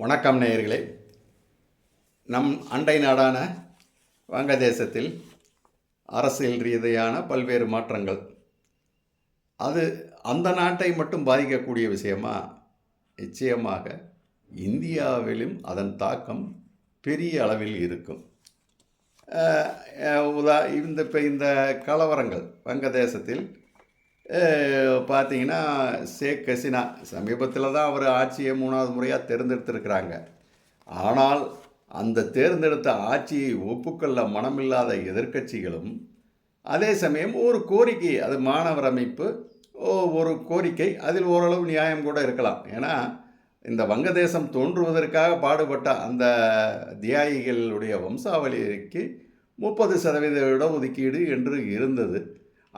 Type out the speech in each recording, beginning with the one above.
வணக்கம் நேயர்களே. நம் அண்டை நாடான வங்கதேசத்தில் அரசியல் ரீதியான பல்வேறு மாற்றங்கள். அது அந்த நாட்டை மட்டும் பாதிக்கக்கூடிய விஷயமா? நிச்சயமாக இந்தியாவிலும் அதன் தாக்கம் பெரிய அளவில் இருக்கும். உதா இந்த இப்போ இந்த கலவரங்கள் வங்கதேசத்தில் பார்த்தீங்கன்னா ஷேக் ஹசினா சமீபத்தில் தான் அவர் ஆட்சியை மூணாவது முறையாக தேர்ந்தெடுத்திருக்கிறாங்க. ஆனால் அந்த தேர்ந்தெடுத்த ஆட்சியை ஒப்புக்கொள்ள மனமில்லாத எதிர்க்கட்சிகளும் அதே சமயம் ஒரு கோரிக்கை அது மாணவர் அமைப்பு ஒரு கோரிக்கை அதில் ஓரளவு நியாயம் கூட இருக்கலாம். ஏன்னா இந்த வங்கதேசம் தோன்றுவதற்காக பாடுபட்ட அந்த தியாகிகளுடைய வம்சாவளிக்கு முப்பது சதவீத இடஒதுக்கீடு என்று இருந்தது.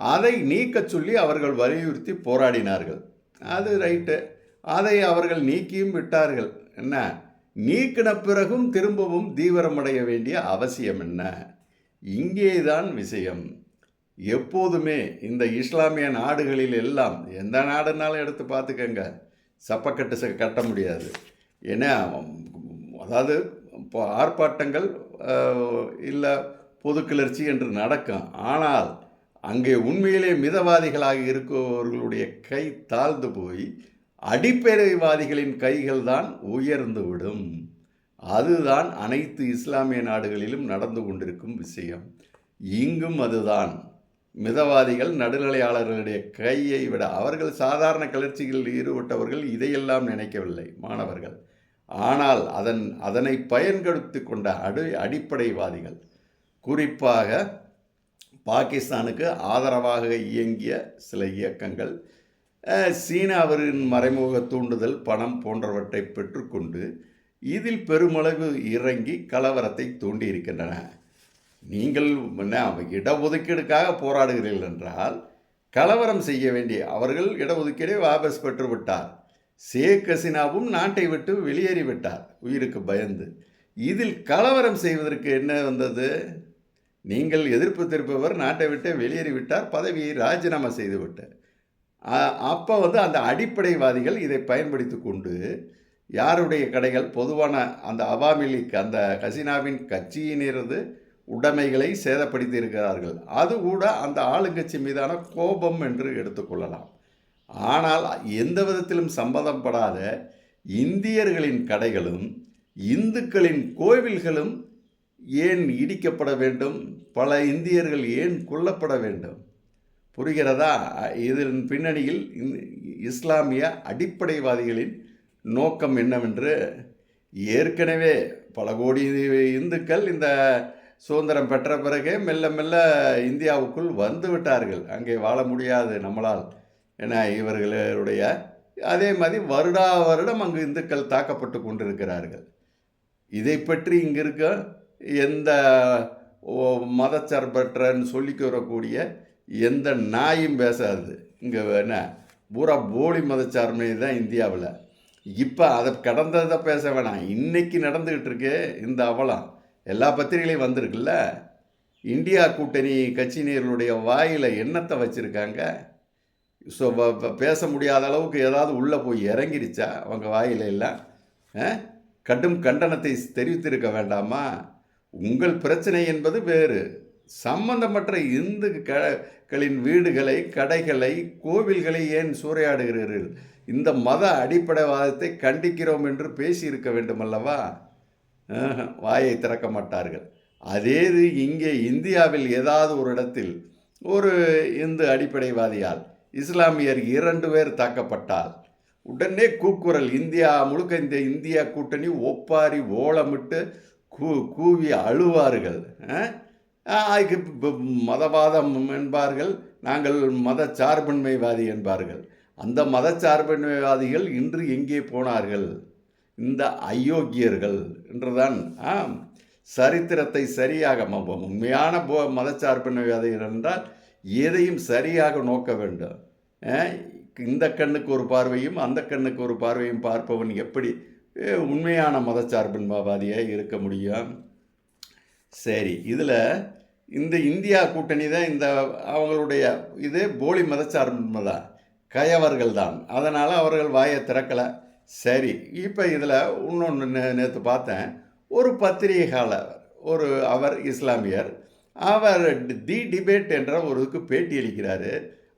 அதை நீக்கச் சொல்லி அவர்கள் வலியுறுத்தி போராடினார்கள். அது ரைட்டு. அதை அவர்கள் நீக்கியும் விட்டார்கள். என்ன? நீக்கின பிறகும் திரும்பவும் தீவிரமடைய வேண்டிய அவசியம் என்ன? இங்கேதான் விஷயம். எப்போதுமே இந்த இஸ்லாமிய நாடுகளில் எல்லாம் எந்த நாடுனாலும் எடுத்து பார்த்துக்கங்க. சப்பக்கட்டு ச- கட்ட முடியாது. ஏன்னா அதாவது இப்போ ஆர்ப்பாட்டங்கள் இல்லை பொது கிளர்ச்சி என்று நடக்கும். ஆனால் அங்கே உண்மையிலே மிதவாதிகளாக இருப்பவர்களுடைய கை தாழ்ந்து போய் அடிப்படைவாதிகளின் கைகள் தான் உயர்ந்து விடும். அதுதான் அனைத்து இஸ்லாமிய நாடுகளிலும் நடந்து கொண்டிருக்கும் விஷயம். இங்கும் அதுதான். மிதவாதிகள் நடுநிலையாளர்களுடைய கையை விட அவர்கள் சாதாரண கிளர்ச்சிகளில் ஈடுபட்டவர்கள் இதையெல்லாம் நினைக்கவில்லை மாணவர்கள். ஆனால் அதன் அதனை பயன்படுத்தி கொண்ட அடி அடிப்படைவாதிகள். குறிப்பாக பாகிஸ்தானுக்கு ஆதரவாக இயங்கிய சில இயக்கங்கள் அஹ், சீனாவின் மறைமுக தூண்டுதல் பணம் போன்றவற்றை பெற்றுக்கொண்டு இதில் பெருமளவு இறங்கி கலவரத்தை தூண்டியிருக்கின்றன. நீங்கள் என்ன இடஒதுக்கீடுக்காக போராடுகிறீர்கள் என்றால் கலவரம் செய்ய வேண்டிய அவர்கள் இடஒதுக்கீடை வாபஸ் பெற்று விட்டார் ஷேக் ஹசீனாவும் நாட்டை விட்டு வெளியேறிவிட்டார். உயிருக்கு பயந்து. இதில் கலவரம் செய்வதற்கு என்ன வந்தது? நீங்கள் எதிர்ப்பு திருப்பவர் நாட்டை விட்டு வெளியேறிவிட்டார் பதவியை ராஜினாமா செய்துவிட்டார் அப்போ வந்து அந்த அடிப்படைவாதிகள் இதை பயன்படுத்தி கொண்டு யாருடைய கடைகள்? பொதுவான அந்த அவாமி லீக் அந்த ஹசீனாவின் கட்சியினரது உடைமைகளை சேதப்படுத்தி இருக்கிறார்கள். அது கூட அந்த ஆளுங்கட்சி மீதான கோபம் என்று எடுத்துக்கொள்ளலாம் ஆனால் எந்த விதத்திலும் சம்மதப்படாத இந்தியர்களின் கடைகளும் இந்துக்களின் கோவில்களும் ஏன் இடிக்கப்பட வேண்டும்? பல இந்தியர்கள் ஏன் கொல்லப்பட வேண்டும்? புரிகிறதா? இதன் பின்னணியில் இஸ்லாமிய அடிப்படைவாதிகளின் நோக்கம் என்னவென்று ஏற்கனவே பல கோடி இந்துக்கள் இந்த சுதந்திரம் பெற்ற பிறகே மெல்ல மெல்ல இந்தியாவுக்குள் வந்து விட்டார்கள். அங்கே வாழ முடியாது நம்மளால் என இவர்களுடைய அதே மாதிரி வருடா வருடம் அங்கு இந்துக்கள் தாக்கப்பட்டு கொண்டிருக்கிறார்கள். இதை பற்றி இங்கே இருக்க எந்த மதச்சார்பற்றன்னு சொல்லிக்க வரக்கூடிய எந்த நாயும் பேசாது. இங்கே என்ன? பூரா போலி மதச்சார்மை தான் இந்தியாவில். இப்போ அதை கடந்ததை பேச வேணாம். இன்றைக்கி நடந்துக்கிட்டு இருக்கு இந்த அவலம். எல்லா பத்திரிகைலையும் வந்திருக்குல்ல? இந்தியா கூட்டணி கட்சியினர்களுடைய வாயில் எண்ணத்தை வச்சுருக்காங்க? ஸோ பேச முடியாத அளவுக்கு ஏதாவது உள்ளே போய் இறங்கிருச்சா? அவங்க வாயில எல்லாம்? ஆ? கடும் கண்டனத்தை தெரிவித்திருக்க வேண்டாமா? உங்கள் பிரச்சனை என்பது வேறு. சம்பந்தமற்ற இந்து களின் வீடுகளை கடைகளை கோவில்களை ஏன் சூறையாடுகிறீர்கள்? இந்த மத அடிப்படைவாதத்தை கண்டிக்கிறோம் என்று பேசியிருக்க வேண்டுமல்லவா? அல்லவா வாயை திறக்க மாட்டார்கள். அதே இது இங்கே இந்தியாவில் ஏதாவது ஒரு இடத்தில் ஒரு இந்து அடிப்படைவாதியால் இஸ்லாமியர் இரண்டு பேர் தாக்கப்பட்டால் உடனே கூக்குரல் இந்தியா முழுக்க இந்த இந்தியா கூட்டணி ஒப்பாரி ஓலமிட்டு கூ கூவி அழுவார்கள். அதுக்கு மதவாதம் என்பார்கள். நாங்கள் மதச்சார்பின்மைவாதி என்பார்கள். அந்த மதச்சார்பின்மைவாதிகள் இன்று எங்கே போனார்கள்? இந்த அயோக்கியர்கள் என்றுதான் ஆம் சரித்திரத்தை சரியாக ம- உண்மையான போ மதச்சார்பின்மைவாதிகள் என்றால் எதையும் சரியாக நோக்க வேண்டும். இந்த கண்ணுக்கு ஒரு பார்வையும் அந்த கண்ணுக்கு ஒரு பார்வையும் பார்ப்பவன் எப்படி உண்மையான மதச்சார்பின்மைவாதியாக இருக்க முடியும். சரி இதில் இந்த இந்தியா கூட்டணி தான் இந்த அவங்களுடைய இது போலி மதச்சார்பின்மை தான் கயவர்கள் தான். அதனால் அவர்கள் வாயை திறக்கலை. சரி இப்போ இதில் இன்னொன்று நே நேற்று பார்த்தேன். ஒரு பத்திரிகையாளர் ஒரு அவர் இஸ்லாமியர் அவர் தி டிபேட் என்ற ஒரு இதுக்கு பேட்டி அளிக்கிறாரு.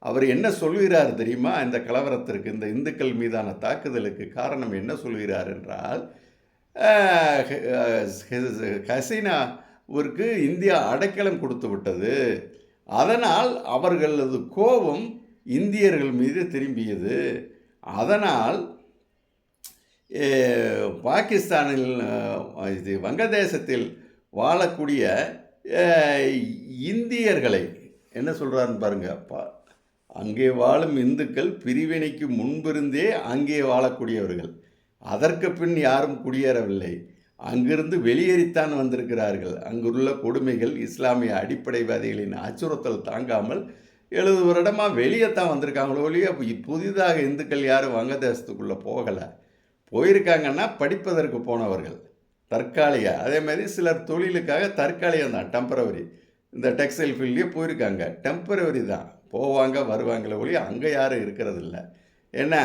அவர் என்ன சொல்கிறார் தெரியுமா? இந்த கலவரத்திற்கு இந்த இந்துக்கள் மீதான தாக்குதலுக்கு காரணம் என்ன சொல்கிறார் என்றால் ஹசீனாவிற்கு இந்தியா அடைக்கலம் கொடுத்து விட்டது. அதனால் அவர்களது கோபம் இந்தியர்கள் மீது திரும்பியது. அதனால் பாகிஸ்தானில் இது வங்கதேசத்தில் வாழக்கூடிய இந்தியர்களை என்ன சொல்கிறாருன்னு பாருங்க பா அங்கே வாழும் இந்துக்கள் பிரிவினைக்கு முன்பிருந்தே அங்கே வாழக்கூடியவர்கள். அதற்கு பின் யாரும் குடியேறவில்லை. அங்கிருந்து வெளியேறித்தான் வந்திருக்கிறார்கள். அங்குள்ள கொடுமைகள் இஸ்லாமிய அடிப்படைவாதிகளின் அச்சுறுத்தல் தாங்காமல் எழுபது வருடமாக வெளியே தான் வந்திருக்காங்களோ ஒழிய புதிதாக இந்துக்கள் யாரும் வங்கதேசத்துக்குள்ளே போகலை. போயிருக்காங்கன்னா படிப்பதற்கு போனவர்கள். தற்காலிக அதே மாதிரி சிலர் தொழிலுக்காக தற்காலிகம் தான் டெம்பரவரி இந்த டெக்ஸ்டைல் ஃபீல்ட்லேயே போயிருக்காங்க. டெம்பரவரி தான். போவாங்க வருவாங்களே ஒழிய அங்கே யாரும் இருக்கிறது இல்லை என்ன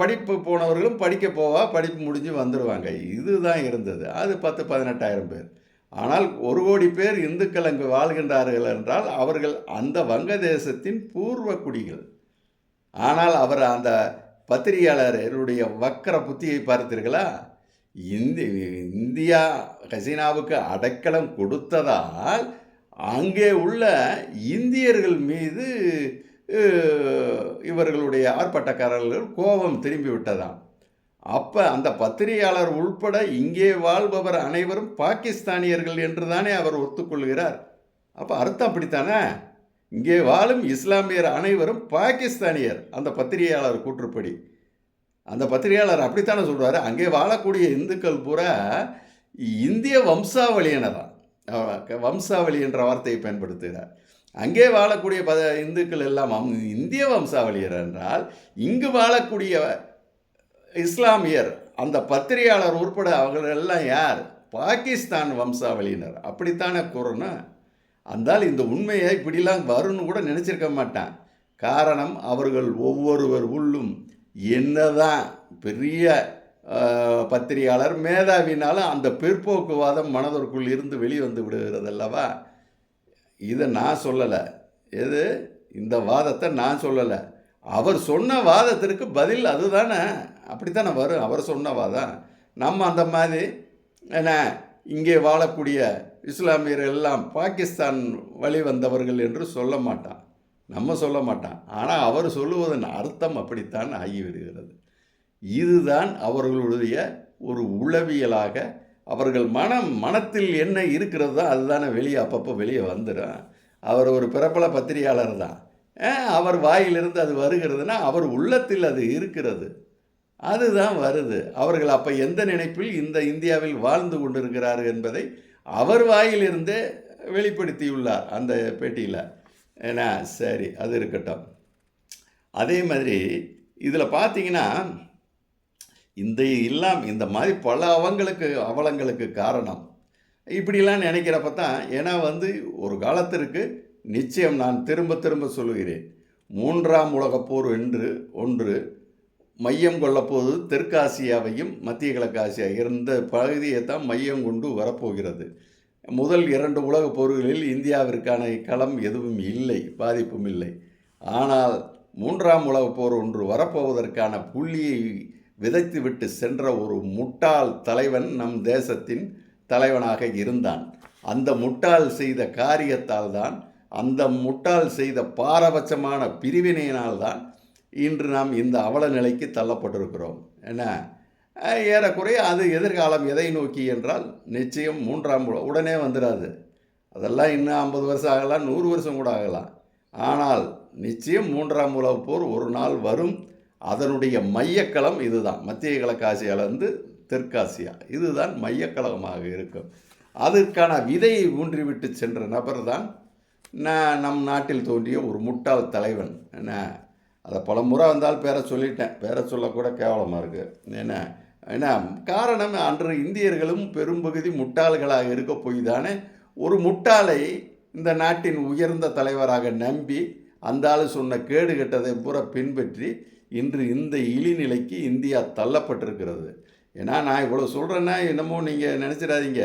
படிப்பு போனவர்களும் படிக்க போவா படிப்பு முடிஞ்சு வந்துடுவாங்க இதுதான் இருந்தது. அது பத்து பதினெட்டாயிரம் பேர். ஆனால் ஒரு கோடி பேர் இந்துக்கள் அங்கு வாழ்கின்றார்கள் என்றால் அவர்கள் அந்த வங்கதேசத்தின் பூர்வ குடிகள். ஆனால் அவர் அந்த பத்திரிகையாளருடைய வக்கர புத்தியை பார்த்தீர்களா? இந்தி இந்தியா ஹசீனாவுக்கு அடைக்கலம் கொடுத்ததால் அங்கே உள்ள இந்தியர்கள் மீது இவர்களுடைய ஆர்ப்பாட்டக்காரர்கள் கோபம் திரும்பி விட்டதாம். அப்போ அந்த பத்திரிகையாளர் உள்பட இங்கே வாழ்பவர் அனைவரும் பாகிஸ்தானியர்கள் என்று தானே அவர் ஒத்துக்கொள்கிறார். அப்போ அர்த்தம் அப்படித்தானே? இங்கே வாழும் இஸ்லாமியர் அனைவரும் பாகிஸ்தானியர் அந்த பத்திரிகையாளர் கூற்றுப்படி. அந்த பத்திரிகையாளர் அப்படித்தானே சொல்கிறார் அங்கே வாழக்கூடிய இந்துக்கள் பூரா இந்திய வம்சாவளியினதான் வம்சாவளி என்ற வார்த்தையை பயன்படுத்துகிறார் அங்கே வாழக்கூடிய பத இந்துக்கள் எல்லாம் வம்- இந்திய வம்சாவளியர் என்றால் இங்கு வாழக்கூடிய இஸ்லாமியர் அந்த பத்திரிகையாளர் உட்பட அவர்கள் எல்லாம் யார்? பாகிஸ்தான் வம்சாவளியினர். அப்படித்தானே கூறணும்? அந்தால் இந்த உண்மையை இப்படிலாம் வரும்னு கூட நினச்சிருக்க மாட்டான். காரணம் அவர்கள் ஒவ்வொருவர் உள்ளும் என்னதான் பெரிய பத்திரிகையாளர் மேதாவினாலும் அந்த பிற்போக்குவாதம் மனதிற்குள் இருந்து வெளிவந்து விடுகிறது அல்லவா? இதை நான் சொல்லலை. எது? இந்த வாதத்தை நான் சொல்லலை. அவர் சொன்ன வாதத்திற்கு பதில் அதுதானே? அப்படித்தானே வரும். அவர் சொன்ன வாதம். நம்ம அந்த மாதிரி என்ன இங்கே வாழக்கூடிய இஸ்லாமியர்கள் எல்லாம் பாகிஸ்தான் வழி வந்தவர்கள் என்று சொல்ல மாட்டான். நம்ம சொல்ல மாட்டான். ஆனால் அவர் சொல்லுவதன் அர்த்தம் அப்படித்தான் ஆகிவிடுகிறது இதுதான் அவர்களுடைய ஒரு உளவியலாக அவர்கள் மனம் மனத்தில் என்ன இருக்கிறதோ அதுதானே வெளியே அப்பப்போ வெளியே வந்துடும். அவர் ஒரு பிரபல பத்திரிகையாளர் தான். அவர் வாயிலிருந்து அது வருகிறதுனா அவர் உள்ளத்தில் அது இருக்கிறது. அதுதான் வருது. அவர்கள் அப்போ எந்த நினைப்பில் இந்த இந்தியாவில் வாழ்ந்து கொண்டிருக்கிறார் என்பதை அவர் வாயிலிருந்தே வெளிப்படுத்தியுள்ளார் அந்த பேட்டியில். ஏன்னா சரி அது இருக்கட்டும். அதே மாதிரி இதில் பார்த்தீங்கன்னா இந்த இல்லாம் இந்த மாதிரி பல அவங்களுக்கு அவலங்களுக்கு காரணம். இப்படிலாம் நினைக்கிறப்ப தான் ஏன்னா வந்து ஒரு காலத்திற்கு நிச்சயம் நான் திரும்ப திரும்ப சொல்லுகிறேன். மூன்றாம் உலகப் போர் என்று ஒன்று மையம் கொள்ளப்போது தெற்காசியாவையும் மத்திய கிழக்காசியா இருந்த பகுதியை தான் மையம் கொண்டு வரப்போகிறது. முதல் இரண்டு உலகப் போர்களில் இந்தியாவிற்கான களம் எதுவும் இல்லை பாதிப்பும் இல்லை. ஆனால் மூன்றாம் உலகப் போர் ஒன்று வரப்போவதற்கான புள்ளியை விதைத்துவிட்டு சென்ற ஒரு முட்டாள் தலைவன் நம் தேசத்தின் தலைவனாக இருந்தான். அந்த முட்டாள் செய்த காரியத்தால் தான் அந்த முட்டாள் செய்த பாரபட்சமான பிரிவினையினால் தான் இன்று நாம் இந்த அவல நிலைக்கு தள்ளப்பட்டிருக்கிறோம். என்ன? ஏறக்குறைய அது எதிர்காலம் எதை நோக்கி என்றால் நிச்சயம் மூன்றாம் உடனே வந்துடாது அதெல்லாம் இன்னும் ஐம்பது வருஷம் ஆகலாம் நூறு வருஷம் கூட ஆகலாம். ஆனால் நிச்சயம் மூன்றாம் உலகப் போர் ஒரு நாள் வரும். அதனுடைய மையக்களம் இதுதான். மத்திய கிழக்காசியாவிலேருந்து தெற்காசியா. இதுதான் மையக்களமாக இருக்கும். அதற்கான விதையை ஊன்றிவிட்டு சென்ற நபர் தான் நான் நம் நாட்டில் தோன்றிய ஒரு முட்டாள் தலைவன். என்ன? அதை பல முறை வந்தால் பேரை சொல்லிட்டேன். பேரை சொல்லக்கூட கேவலமாக இருக்குது என்ன? என்ன? காரணம் அன்று இந்தியர்களும் பெரும்பகுதி முட்டாள்களாக இருக்க போய் தானே ஒரு முட்டாளை இந்த நாட்டின் உயர்ந்த தலைவராக நம்பி அந்த ஆள் சொன்ன கேடு கெட்டதை பூரா பின்பற்றி இன்று இந்த இழிநிலைக்கு இந்தியா தள்ளப்பட்டிருக்கிறது. ஏன்னா நான் இவ்வளோ சொல்கிறேன்னா என்னமோ நீங்கள் நினச்சிடாதீங்க.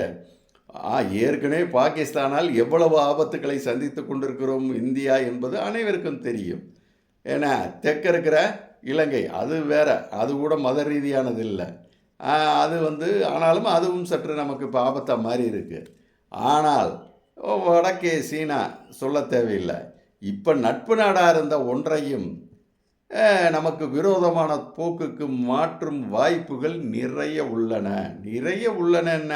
ஏற்கனவே பாகிஸ்தானால் எவ்வளவு ஆபத்துக்களை சந்தித்து கொண்டிருக்கிறோம் இந்தியா என்பது அனைவருக்கும் தெரியும். ஏன்னா தெற்க இருக்கிற இலங்கை அது வேற அது கூட மத ரீதியானது இல்லை அது வந்து ஆனாலும் அதுவும் சற்று நமக்கு இப்போ ஆபத்தாக மாறி இருக்குது ஆனால் வடக்கே சீனா சொல்ல தேவையில்லை. இப்போ நட்பு நாடாக இருந்த ஒன்றையும் நமக்கு விரோதமான போக்குக்கு மாற்றும் வாய்ப்புகள் நிறைய உள்ளன. நிறைய உள்ளன என்ன?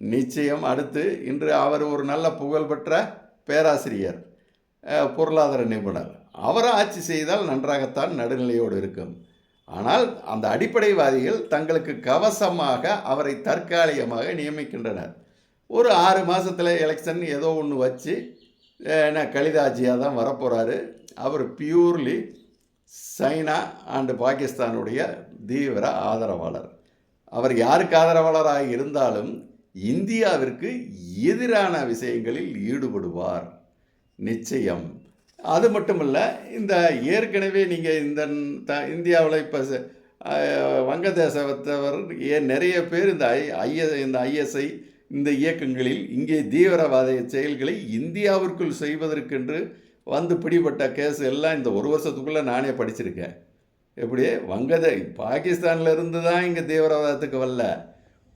நிச்சயம் அடுத்து இன்று அவர் ஒரு நல்ல புகழ்பெற்ற பேராசிரியர் பொருளாதார நிபுணர். அவர் ஆட்சி செய்தால் நன்றாகத்தான் நடுநிலையோடு இருக்கும். ஆனால் அந்த அடிப்படைவாதிகள் தங்களுக்கு கவசமாக அவரை தற்காலிகமாக நியமிக்கின்றனர். ஒரு ஆறு மாதத்தில் எலெக்ஷன் ஏதோ ஒன்று வச்சு என்ன கலிதாஜியாக தான் வரப்போகிறாரு அவர் பியூர்லி சைனா அண்டு பாகிஸ்தானுடைய தீவிர ஆதரவாளர். அவர் யாருக்கு ஆதரவாளராக இருந்தாலும் இந்தியாவிற்கு எதிரான விஷயங்களில் ஈடுபடுவார். நிச்சயம். அது மட்டுமல்ல இந்த ஏற்கனவே நீங்கள் இந்த த இந்தியாவில் இப்போ வங்கதேசத்தவர் ஏ நிறைய பேர் இந்த ஐ ஐஎ இந்த ஐஎஸ்ஐ இந்த இயக்கங்களில் இங்கே தீவிரவாத செயல்களை இந்தியாவிற்குள் செய்வதற்கென்று வந்து பிடிபட்ட கேஸ் எல்லாம் இந்த ஒரு வருஷத்துக்குள்ளே நானே படிச்சிருக்கேன். எப்படி வங்கதே பாகிஸ்தானில் இருந்து தான் இங்கே தீவிரவாதத்துக்கு வரல.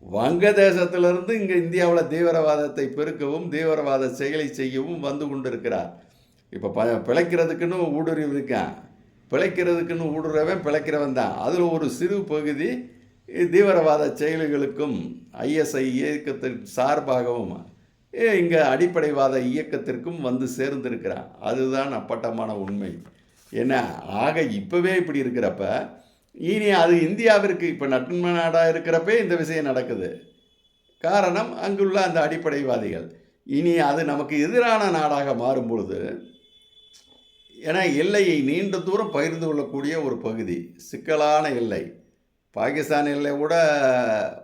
வங்கதேசத்திலிருந்து இங்கே இந்தியாவில் தீவிரவாதத்தை பெருக்கவும் தீவிரவாத செயலை செய்யவும் வந்து கொண்டிருக்கிறார். இப்போ ப பிழைக்கிறதுக்குன்னு ஊடுருவி இருக்கான். பிழைக்கிறதுக்குன்னு ஊடுருவன் பிழைக்கிறவன் தான். அதில் ஒரு சிறு பகுதி தீவிரவாத செயல்களுக்கும் ஐஎஸ்ஐ இயக்கத்தின் சார்பாகவும் இங்கே அடிப்படைவாத இயக்கத்திற்கும் வந்து சேர்ந்திருக்கிறான். அதுதான் அப்பட்டமான உண்மை. ஏன்னா ஆக இப்போவே இப்படி இருக்கிறப்ப இனி அது இந்தியாவிற்கு இப்போ நட்பு நாடாக இருக்கிறப்பே இந்த விஷயம் நடக்குது. காரணம் அங்குள்ள அந்த அடிப்படைவாதிகள். இனி அது நமக்கு எதிரான நாடாக மாறும் பொழுது ஏன்னா எல்லையை நீண்ட தூரம் பகிர்ந்து கொள்ளக்கூடிய ஒரு பகுதி சிக்கலான எல்லை. பாகிஸ்தான் எல்லை கூட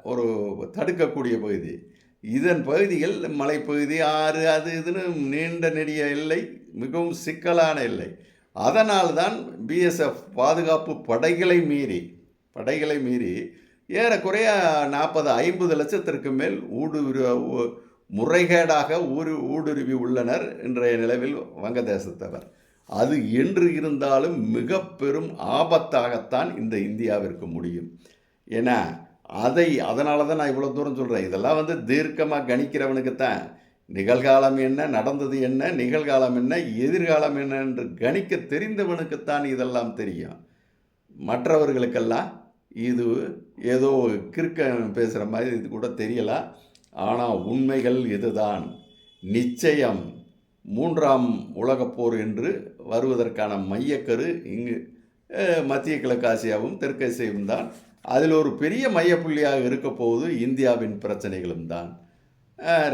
ஒரு தடுக்கக்கூடிய பகுதி. இதன் பகுதிகள் மலைப்பகுதி ஆறு அது இதுன்னு நீண்ட நெடிய எல்லை மிகவும் சிக்கலான எல்லை. அதனால் தான் பிஎஸ்எஃப் பாதுகாப்பு படைகளை மீறி படைகளை மீறி ஏறக்குறைய நாற்பது ஐம்பது லட்சத்திற்கு மேல் ஊடுருவ முறைகேடாக ஊரு ஊடுருவி உள்ளனர் இன்றைய நிலவில் வங்கதேசத்தவர். அது என்று இருந்தாலும் மிக பெரும் ஆபத்தாகத்தான் இந்த இந்தியாவிற்கு முடியும். ஏன்னா அதை அதனால தான் நான் இவ்வளோ தூரம் சொல்கிறேன் இதெல்லாம் வந்து தீர்க்கமாக கணிக்கிறவனுக்கு தான் நிகழ்காலம் என்ன நடந்தது என்ன நிகழ்காலம் என்ன எதிர்காலம் என்ன என்று கணிக்க தெரிந்தவனுக்குத்தான் இதெல்லாம் தெரியும். மற்றவர்களுக்கெல்லாம் இது ஏதோ கிறுக்க பேசுகிற மாதிரி இது கூட தெரியலாம் ஆனால் உண்மைகள் இதுதான் நிச்சயம் மூன்றாம் உலகப்போர் என்று வருவதற்கான மையக்கரு இங்கு மத்திய கிழக்காசியாவும் தெற்காசியாவும் தான். அதில் ஒரு பெரிய மையப்புள்ளியாக இருக்க போகுது இந்தியாவின் பிரச்சனைகளும் தான்.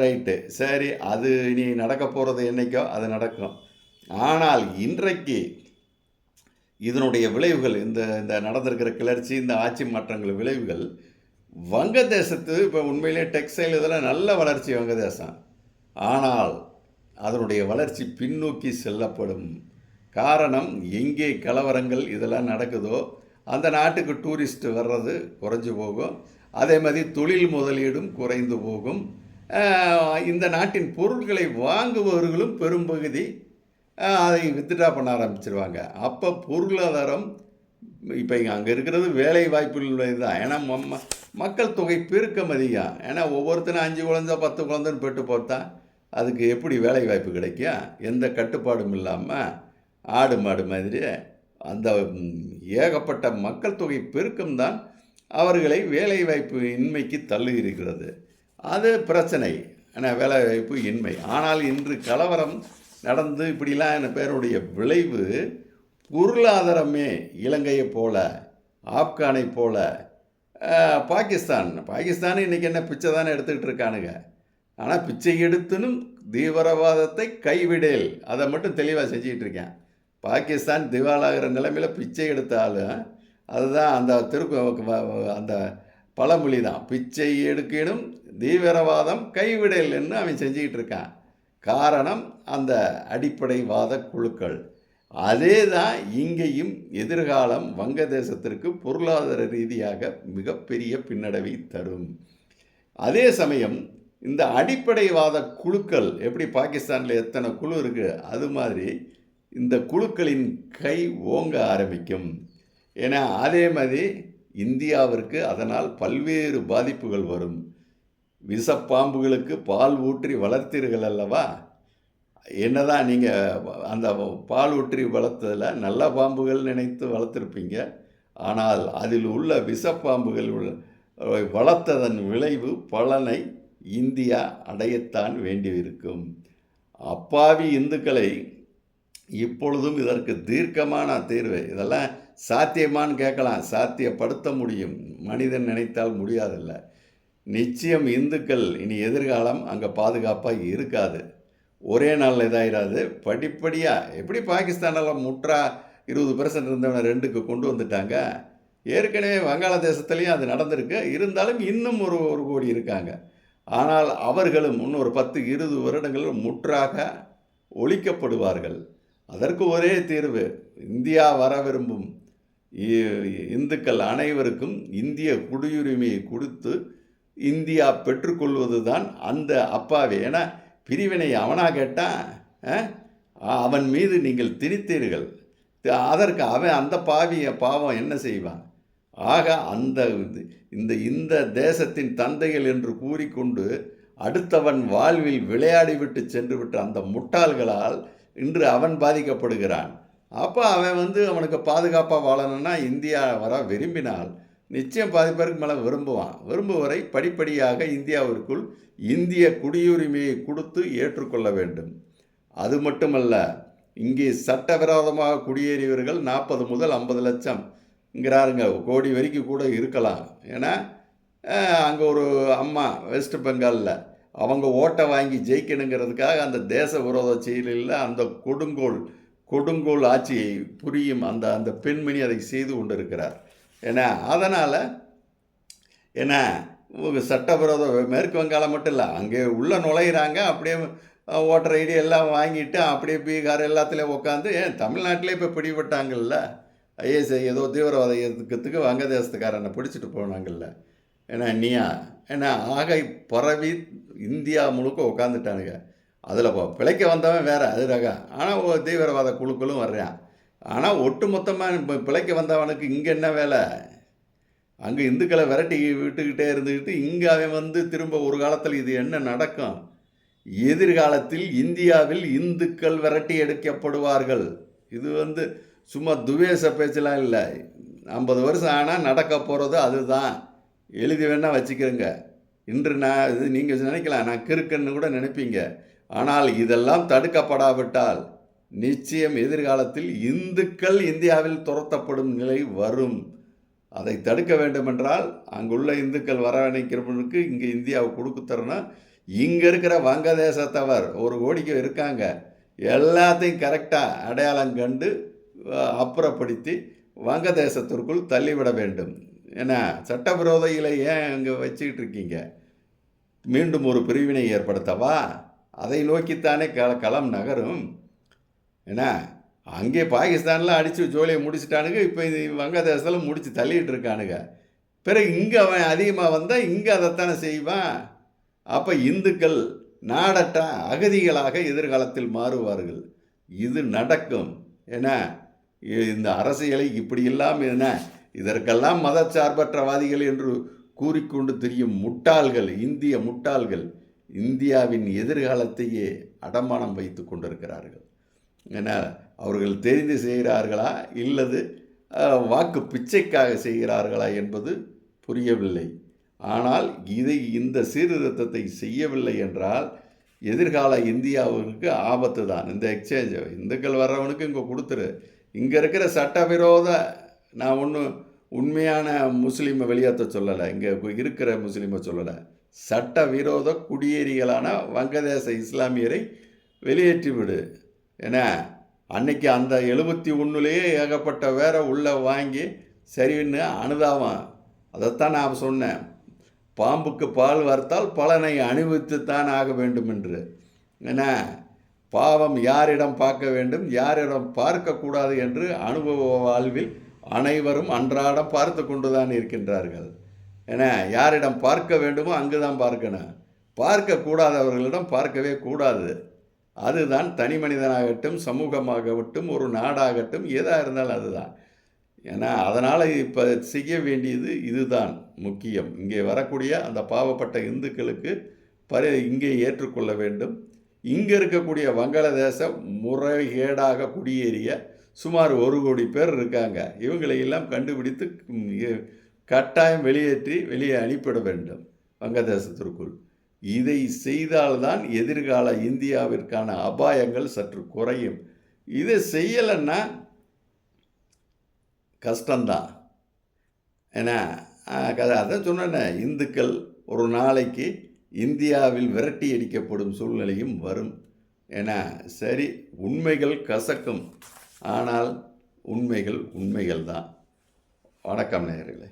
ரைட்டு. சரி அது இனி நடக்க போகிறது என்னைக்கோ அது நடக்கும். ஆனால் இன்றைக்கு இதனுடைய விளைவுகள் இந்த இந்த நடந்திருக்கிற கிளர்ச்சி இந்த ஆட்சி மாற்றங்கள் விளைவுகள் வங்கதேசத்து இப்போ உண்மையிலே டெக்ஸ்டைல் இதெல்லாம் நல்ல வளர்ச்சி வங்கதேசம். ஆனால் அதனுடைய வளர்ச்சி பின்னோக்கி செல்லப்படும் காரணம் எங்கே கலவரங்கள் இதெல்லாம் நடக்குதோ அந்த நாட்டுக்கு டூரிஸ்ட் வர்றது குறைஞ்சு போகும். அதே மாதிரி தொழில் முதலீடும் குறைந்து போகும். இந்த நாட்டின் பொருட்களை வாங்குபவர்களும் பெரும்பகுதி அதை வித்ட்ரா பண்ண ஆரம்பிச்சிருவாங்க. அப்போ பொருளாதாரம் இப்போ இங்கே அங்கே இருக்கிறது வேலை வாய்ப்புகள் தான் ஏன்னா ம- மக்கள் தொகை பெருக்கம் அதிகம். ஏன்னா ஒவ்வொருத்தரும் அஞ்சு குழந்தை பத்து குழந்தைன்னு பெற்று பார்த்தா அதுக்கு எப்படி வேலை வாய்ப்பு கிடைக்கும்? எந்த கட்டுப்பாடும் இல்லாமல் ஆடு மாடு மாதிரி அந்த ஏகப்பட்ட மக்கள் தொகை பெருக்கம்தான் அவர்களை வேலை வாய்ப்பு இன்மைக்கு தள்ளி இருக்கிறது அது பிரச்சனை. ஆனால் வேலை வாய்ப்பு இன்மை. ஆனால் இன்று கலவரம் நடந்து இப்படிலாம் என் பேருடைய விளைவு பொருளாதாரமே இலங்கையைப் போல ஆப்கானை போல பாகிஸ்தான். பாகிஸ்தான் இன்றைக்கி என்ன பிச்சை தானே எடுத்துக்கிட்டு இருக்கானுங்க. ஆனால் பிச்சை எடுத்துனும் தீவிரவாதத்தை கைவிடேல். அதை மட்டும் தெளிவாக செஞ்சுக்கிட்டு இருக்கேன். பாகிஸ்தான் திவாலாகிற நிலைமையில் பிச்சை எடுத்தாலும் அதுதான் அந்த திருக்கு அந்த பழமொழி தான் பிச்சை எடுக்கணும் தீவிரவாதம் கைவிடல்னு அவன் செஞ்சுக்கிட்டு இருக்கான். காரணம் அந்த அடிப்படைவாத குழுக்கள். அதே தான் இங்கேயும் எதிர்காலம் வங்கதேசத்திற்கு பொருளாதார ரீதியாக மிகப்பெரிய பின்னடைவை தரும். அதே சமயம் இந்த அடிப்படைவாத குழுக்கள் எப்படி பாகிஸ்தானில் எத்தனை குழு இருக்குது அது மாதிரி இந்த குழுக்களின் கை ஓங்க ஆரம்பிக்கும். ஏன்னா அதே மாதிரி இந்தியாவிற்கு அதனால் பல்வேறு பாதிப்புகள் வரும். விஷப்பாம்புகளுக்கு பால் ஊற்றி வளர்த்தீர்கள் அல்லவா? என்னதான் நீங்கள் அந்த பால் ஊற்றி வளர்த்ததில் நல்ல பாம்புகள் நினைத்து வளர்த்துருப்பீங்க. ஆனால் அதில் உள்ள விஷப்பாம்புகள் வளர்த்ததன் விளைவு பலனை இந்தியா அடையத்தான் வேண்டியிருக்கும். அப்பாவி இந்துக்களை இப்பொழுதும் இதற்கு தீர்க்கமான தீர்வு. இதெல்லாம் சாத்தியமான்னு கேட்கலாம். சாத்தியப்படுத்த முடியும். மனிதன் நினைத்தால் முடியாதில்ல. நிச்சயம் இந்துக்கள் இனி எதிர்காலம் அங்கே பாதுகாப்பாக இருக்காது. ஒரே நாளில் இதாயிடாது படிப்படியாக எப்படி பாகிஸ்தானில் முற்றா இருபது பர்சன்ட் இருந்தவனை ரெண்டுக்கு கொண்டு வந்துட்டாங்க? ஏற்கனவே வங்காளதேசத்துலேயும் அது நடந்திருக்கு. இருந்தாலும் இன்னும் ஒரு ஒரு கோடி இருக்காங்க. ஆனால் அவர்களும் இன்னொரு பத்து இருபது வருடங்கள் முற்றாக ஒழிக்கப்படுவார்கள். அதற்கு ஒரே தீர்வு இந்தியா வர விரும்பும் இ- இந்துக்கள் அனைவருக்கும் இந்திய குடியுரிமையை கொடுத்து இந்தியா பெற்றுக்கொள்வது தான் அந்த அப்பாவி. ஏன்னா பிரிவினை அவனா கேட்டான் அவன் மீது நீங்கள் திணித்தீர்கள். அதற்கு அவன் அந்த பாவிய பாவம் என்ன செய்வான்? ஆக அந்த இது- இந்த இந்த தேசத்தின் தந்தைகள் என்று கூறிக்கொண்டு அடுத்தவன் வாழ்வில் விளையாடிவிட்டு சென்றுவிட்ட அந்த முட்டாள்களால் இன்று அவன் பாதிக்கப்படுகிறான். அப்போ அவன் வந்து அவனுக்கு பாதுகாப்பாக வாழணும்னா இந்தியா வர விரும்பினால் நிச்சயம் பாதி பேருக்கு மேலே விரும்புவான். விரும்புவரை படிப்படியாக இந்தியாவிற்குள் இந்திய குடியுரிமையை கொடுத்து ஏற்றுக்கொள்ள வேண்டும். அது மட்டுமல்ல இங்கே சட்டவிரோதமாக குடியேறியவர்கள் நாற்பது முதல் ஐம்பது லட்சம் ங்கிறாருங்க கோடி வரைக்கும் கூட இருக்கலாம். ஏன்னா அங்கே ஒரு அம்மா வெஸ்ட் பெங்காலில் அவங்க ஓட்டை வாங்கி ஜெயிக்கணுங்கிறதுக்காக அந்த தேச விரோத செயலில் அந்த கொடுங்கோல் கொடுங்கோல் ஆட்சியை புரியும் அந்த அந்த பெண்மணி அதை செய்து கொண்டிருக்கிறார். ஏன்னா அதனால் ஏன்னா சட்டவிரோத மேற்கு வங்காளம் மட்டும் இல்லை அங்கே உள்ளே நுழையிறாங்க அப்படியே ஓட்டர் ஐடி எல்லாம் வாங்கிட்டு அப்படியே பீகார் எல்லாத்துலேயும் உட்காந்து ஏன் தமிழ்நாட்டிலே இப்போ பிடிபட்டாங்கல்ல? ஐஎஸ்ஐ ஏதோ தீவிரவாத இயக்கத்துக்கு வங்கதேசத்துக்காரனை பிடிச்சிட்டு போனாங்கல்ல? ஏன்னா நீயா? ஏன்னா ஆகை பரவி இந்தியா முழுக்க உட்காந்துட்டானுங்க அதில் பிழைக்க வந்தவன் வேற அது ரக. ஆனால் தீவிரவாத குழுக்களும் வர்றான். ஆனால் ஒட்டு மொத்தமாக பிழைக்க வந்தவனுக்கு இங்கே என்ன வேலை? அங்கே இந்துக்களை விரட்டி விட்டுக்கிட்டே இருந்துக்கிட்டு இங்கே அவன் வந்து திரும்ப ஒரு காலத்தில் இது என்ன நடக்கும்? எதிர்காலத்தில் இந்தியாவில் இந்துக்கள் விரட்டி எடுக்கப்படுவார்கள். இது வந்து சும்மா துவேஷ பேச்செல்லாம் இல்லை. ஐம்பது வருஷம் ஆனால் நடக்க போகிறது அதுதான். எழுதி வேணால் வச்சுக்கிறேங்க. இன்று நான் இது நீங்கள் நினைக்கலாம் நான் கிறுக்கன்னு கூட நினைப்பீங்க. ஆனால் இதெல்லாம் தடுக்கப்படாவிட்டால் நிச்சயம் எதிர்காலத்தில் இந்துக்கள் இந்தியாவில் துரத்தப்படும் நிலை வரும். அதை தடுக்க வேண்டுமென்றால் அங்குள்ள இந்துக்கள் வரவணைக்கிறவனுக்கு இங்கே இந்தியாவை கொடுக்க இங்கே இருக்கிற வங்கதேசத்தவர் ஒரு கோடிக்கு இருக்காங்க. எல்லாத்தையும் கரெக்டாக அடையாளம் கண்டு அப்புறப்படுத்தி வங்கதேசத்திற்குள் தள்ளிவிட வேண்டும். ஏன்னா சட்டவிரோதிகளை ஏன் அங்கே வச்சுக்கிட்டு இருக்கீங்க மீண்டும் ஒரு பிரிவினை ஏற்படுத்தவா? அதை நோக்கித்தானே க களம் நகரும். ஏன்னா அங்கே பாகிஸ்தானில் அடித்து ஜோலியை முடிச்சிட்டானுங்க இப்போ இது வங்கதேசத்தில் முடித்து தள்ளிகிட்டு இருக்கானுங்க பிறகு இங்கே அவன் அதிகமாக வந்தால் இங்கே அதைத்தானே செய்வான்? அப்போ இந்துக்கள் நாடற்ற அகதிகளாக எதிர்காலத்தில் மாறுவார்கள். இது நடக்கும். ஏன்னா இந்த அரசியலை இப்படி இல்லாமல் என்ன இதற்கெல்லாம் மதச்சார்பற்றவாதிகள் என்று கூறிக்கொண்டு திரியும் முட்டாள்கள் இந்திய முட்டாள்கள் இந்தியாவின் எதிர்காலத்தையே அடமானம் வைத்து கொண்டிருக்கிறார்கள். ஏன்னா அவர்கள் தெரிந்து செய்கிறார்களா? இல்லது வாக்கு பிச்சைக்காக செய்கிறார்களா என்பது புரியவில்லை. ஆனால் இதை இந்த சீர்திருத்தத்தை செய்யவில்லை என்றால் எதிர்கால இந்தியாவிற்கு ஆபத்து தான் இந்த எக்ஸ்சேஞ்சு இந்துக்கள் வர்றவனுக்கு இங்கே கொடுத்துரு. இங்கே இருக்கிற சட்டவிரோத நான் ஒன்றும் உண்மையான முஸ்லீமை வெளியேற்ற சொல்லலை. இங்கே இருக்கிற முஸ்லீமை சொல்லலை. சட்ட விரோத குடியேறிகளான வங்கதேச இஸ்லாமியரை வெளியேற்றி விடு. ஏன்னா அன்னைக்கு அந்த எழுபத்தி ஒன்றுலேயே ஏகப்பட்ட வேற உள்ளே வாங்கி சரின்னு அனுதாபம். அதைத்தான் நான் சொன்னேன். பாம்புக்கு பால் வார்த்தால் பலனை அணிவித்துத்தான் ஆக வேண்டும் என்று ஏன்னா பாவம் யாரிடம் பார்க்க வேண்டும் யாரிடம் பார்க்கக்கூடாது என்று அனுபவ வாழ்வில் அனைவரும் அன்றாடம் பார்த்து கொண்டுதான் இருக்கின்றார்கள். என யாரிடம் பார்க்க வேண்டுமோ அங்கு தான் பார்க்கணும் பார்க்கக்கூடாதவர்களிடம் பார்க்கவே கூடாது. அதுதான் தனி மனிதனாகட்டும் சமூகமாகட்டும் ஒரு நாடாகட்டும் எதாக இருந்தாலும் அதுதான். ஏன்னா அதனால் இப்போ செய்ய வேண்டியது இதுதான் முக்கியம். இங்கே வரக்கூடிய அந்த பாவப்பட்ட இந்துக்களுக்கு பரி இங்கே ஏற்றுக்கொள்ள வேண்டும். இங்கே இருக்கக்கூடிய வங்காளதேச முறைகேடாக குடியேறிய சுமார் ஒரு கோடி பேர் இருக்காங்க. இவங்களை எல்லாம் கண்டுபிடித்து கட்டாயம் வெளியேற்றி வெளியே அனுப்பிட வேண்டும். வங்கதேசத்திற்குள். இதை செய்தால்தான் எதிர்கால இந்தியாவிற்கான அபாயங்கள் சற்று குறையும். இதை செய்யலைன்னா கஷ்டம்தான். ஏன்னா கதை அதான் சொன்னேனே இந்துக்கள் ஒரு நாளைக்கு இந்தியாவில் விரட்டி அடிக்கப்படும் சூழ்நிலையும் வரும். ஏன்னா சரி உண்மைகள் கசக்கும். ஆனால் உண்மைகள் உண்மைகள் தான் வணக்கம் நேயர்களே.